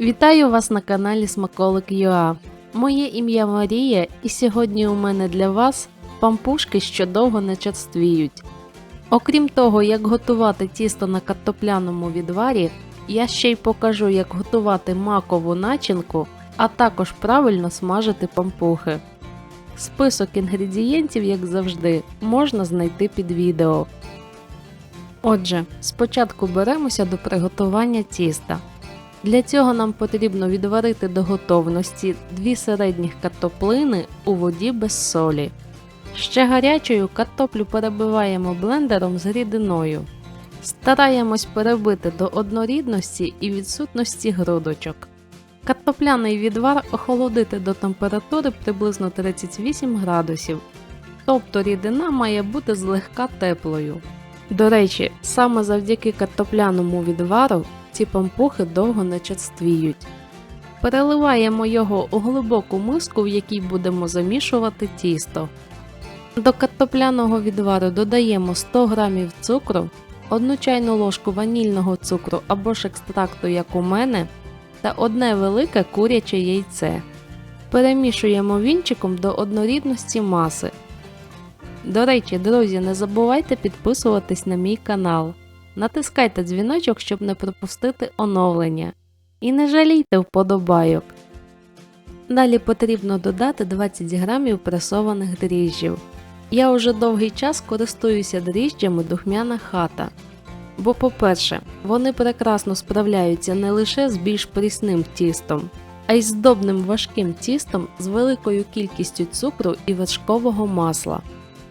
Вітаю вас на каналі Смаколик ЮА. Моє ім'я Марія, і сьогодні у мене для вас пампушки, що довго не черствіють. Окрім того, як готувати тісто на картопляному відварі, я ще й покажу, як готувати макову начинку, а також правильно смажити пампухи. Список інгредієнтів, як завжди, можна знайти під відео. Отже, спочатку беремося до приготування тіста. Для цього нам потрібно відварити до готовності дві середніх картоплини у воді без солі. Ще гарячою картоплю перебиваємо блендером з рідиною. Стараємось перебити до однорідності і відсутності грудочок. Картопляний відвар охолодити до температури приблизно 38 градусів, тобто рідина має бути злегка теплою. До речі, саме завдяки картопляному відвару ці пампухи довго не черствіють. Переливаємо його у глибоку миску, в якій будемо замішувати тісто. До картопляного відвару додаємо 100 г цукру, 1 чайну ложку ванільного цукру або ж екстракту, як у мене, та одне велике куряче яйце. Перемішуємо вінчиком до однорідності маси. До речі, друзі, не забувайте підписуватись на мій канал. Натискайте дзвіночок, щоб не пропустити оновлення. І не жалійте вподобайок. Далі потрібно додати 20 грамів пресованих дріжджів. Я уже довгий час користуюся дріжджами духмяна хата. Бо, по-перше, вони прекрасно справляються не лише з більш прісним тістом, а й з здобним важким тістом з великою кількістю цукру і вершкового масла.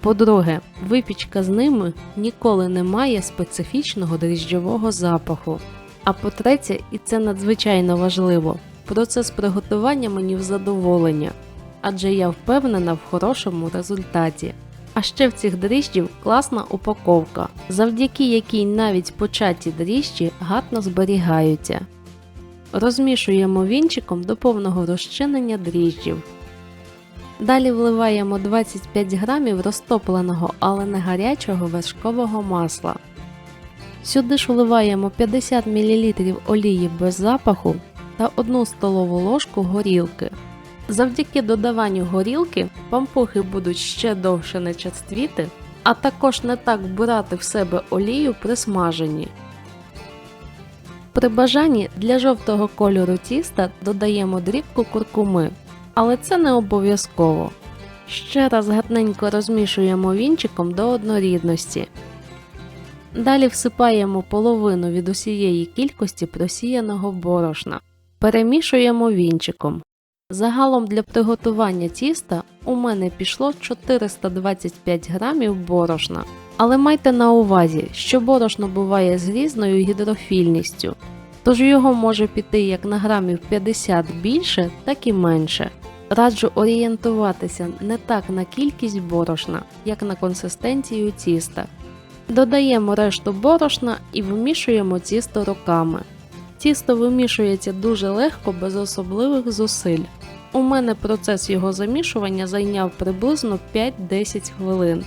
По-друге, випічка з ними ніколи не має специфічного дріжджового запаху. А по-третє, і це надзвичайно важливо, процес приготування мені в задоволення, адже я впевнена в хорошому результаті. А ще в цих дріжджів класна упаковка, завдяки якій навіть початі дріжджі гарно зберігаються. Розмішуємо вінчиком до повного розчинення дріжджів. Далі вливаємо 25 грамів розтопленого, але не гарячого вершкового масла. Сюди ж вливаємо 50 мл олії без запаху та 1 столову ложку горілки. Завдяки додаванню горілки пампухи будуть ще довше не черствіти, а також не так вбирати в себе олію при смаженні. При бажанні для жовтого кольору тіста додаємо дрібку куркуми, але це не обов'язково. Ще раз гарненько розмішуємо вінчиком до однорідності. Далі всипаємо половину від усієї кількості просіяного борошна. Перемішуємо вінчиком. Загалом для приготування тіста у мене пішло 425 грамів борошна. Але майте на увазі, що борошно буває з різною гідрофільністю, тож його може піти як на грамів 50 більше, так і менше. Раджу орієнтуватися не так на кількість борошна, як на консистенцію тіста. Додаємо решту борошна і вимішуємо тісто руками. Тісто вимішується дуже легко без особливих зусиль. У мене процес його замішування зайняв приблизно 5-10 хвилин.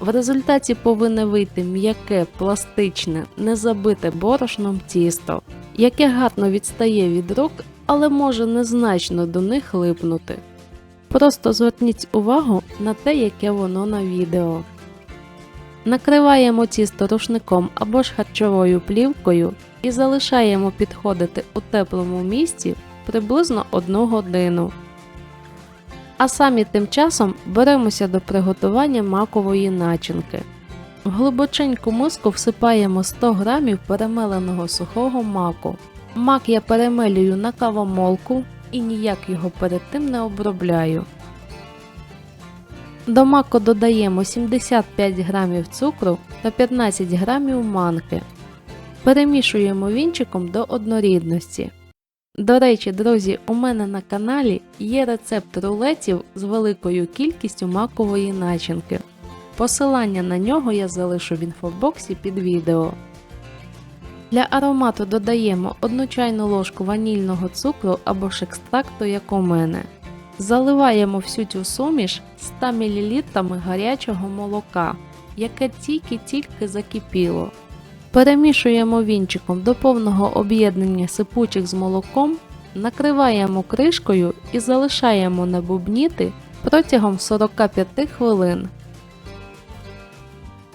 В результаті повинне вийти м'яке, пластичне, не забите борошном тісто, яке гарно відстає від рук, але може незначно до них липнути. Просто зверніть увагу на те, яке воно на відео. Накриваємо тісто рушником або ж харчовою плівкою і залишаємо підходити у теплому місці приблизно 1 годину. А самі тим часом беремося до приготування макової начинки. В глибоченьку миску всипаємо 100 г перемеленого сухого маку. Мак я перемелюю на кавомолку і ніяк його перед тим не обробляю. До маку додаємо 75 г цукру та 15 г манки. Перемішуємо вінчиком до однорідності. До речі, друзі, у мене на каналі є рецепт рулетів з великою кількістю макової начинки. Посилання на нього я залишу в інфобоксі під відео. Для аромату додаємо 1 чайну ложку ванільного цукру або ж як у мене. Заливаємо всю цю суміш 100 мл гарячого молока, яке тільки-тільки закипіло. Перемішуємо вінчиком до повного об'єднання сипучих з молоком накриваємо кришкою і залишаємо набубніти протягом 45 хвилин.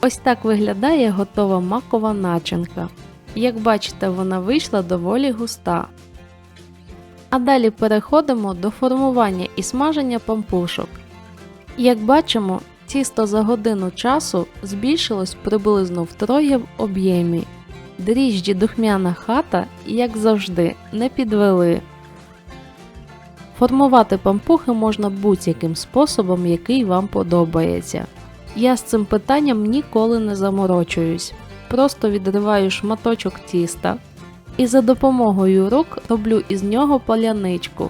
Ось так виглядає готова макова начинка. Як бачите, вона вийшла доволі густа. А далі переходимо до формування і смаження пампушок. Як бачимо, тісто за годину часу збільшилось приблизно втроє в об'ємі. Дріжджі духмяна хата, як завжди, не підвели. Формувати пампухи можна будь-яким способом, який вам подобається. Я з цим питанням ніколи не заморочуюсь. Просто відриваю шматочок тіста і за допомогою рук роблю із нього паляничку.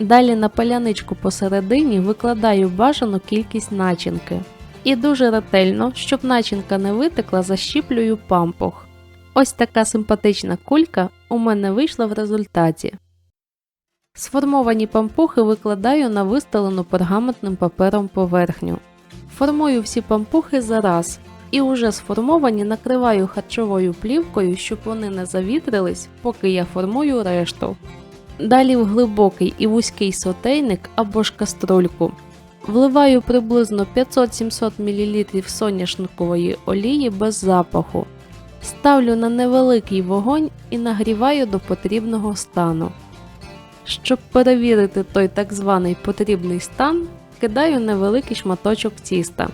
Далі на паляничку посередині викладаю бажану кількість начинки. І дуже ретельно, щоб начинка не витекла, защіплюю пампух. Ось така симпатична кулька у мене вийшла в результаті. Сформовані пампухи викладаю на вистелену пергаментним папером поверхню. Формую всі пампухи за раз і уже сформовані накриваю харчовою плівкою, щоб вони не завітрились, поки я формую решту. Далі в глибокий і вузький сотейник або ж каструльку. Вливаю приблизно 500-700 мл соняшникової олії без запаху. Ставлю на невеликий вогонь і нагріваю до потрібного стану. Щоб перевірити той так званий потрібний стан, кидаю невеликий шматочок тіста.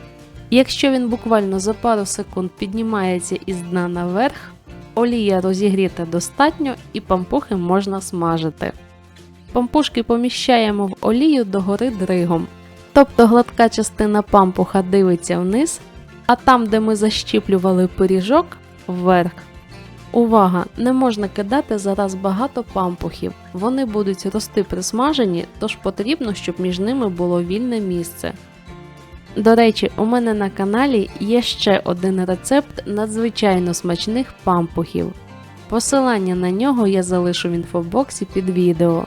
Якщо він буквально за пару секунд піднімається із дна наверх, олія розігріта достатньо і пампухи можна смажити. Пампушки поміщаємо в олію догори дригом. Тобто гладка частина пампуха дивиться вниз, а там, де ми защіплювали пиріжок, вверх. Увага! Не можна кидати зараз багато пампухів. Вони будуть рости при смаженні, тож потрібно, щоб між ними було вільне місце. До речі, у мене на каналі є ще один рецепт надзвичайно смачних пампухів. Посилання на нього я залишу в інфобоксі під відео.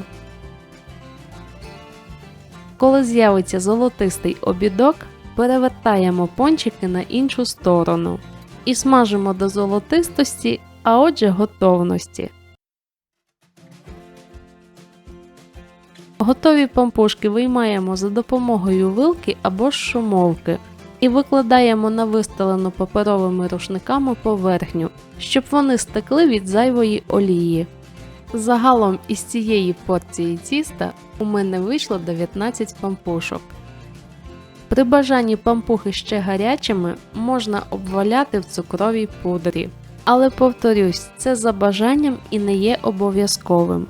Коли з'явиться золотистий обідок, перевертаємо пончики на іншу сторону і смажимо до золотистості, а отже готовності. Готові пампушки виймаємо за допомогою вилки або шумовки і викладаємо на вистелену паперовими рушниками поверхню, щоб вони стекли від зайвої олії. Загалом із цієї порції тіста у мене вийшло 19 пампушок. При бажанні пампухи ще гарячими можна обваляти в цукровій пудрі. Але повторюсь, це за бажанням і не є обов'язковим.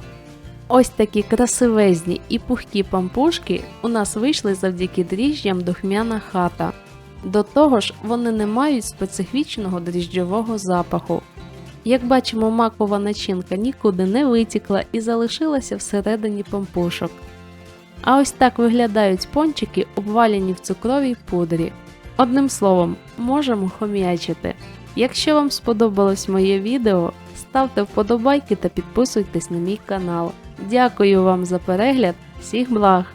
Ось такі красивезні і пухкі пампушки у нас вийшли завдяки дріжджям духмяна хата. До того ж, вони не мають специфічного дріжджового запаху. Як бачимо, макова начинка нікуди не витікла і залишилася всередині пампушок. А ось так виглядають пончики, обвалені в цукровій пудрі. Одним словом, можемо хом'ячити. Якщо вам сподобалось моє відео, ставте вподобайки та підписуйтесь на мій канал. Дякую вам за перегляд, всіх благ!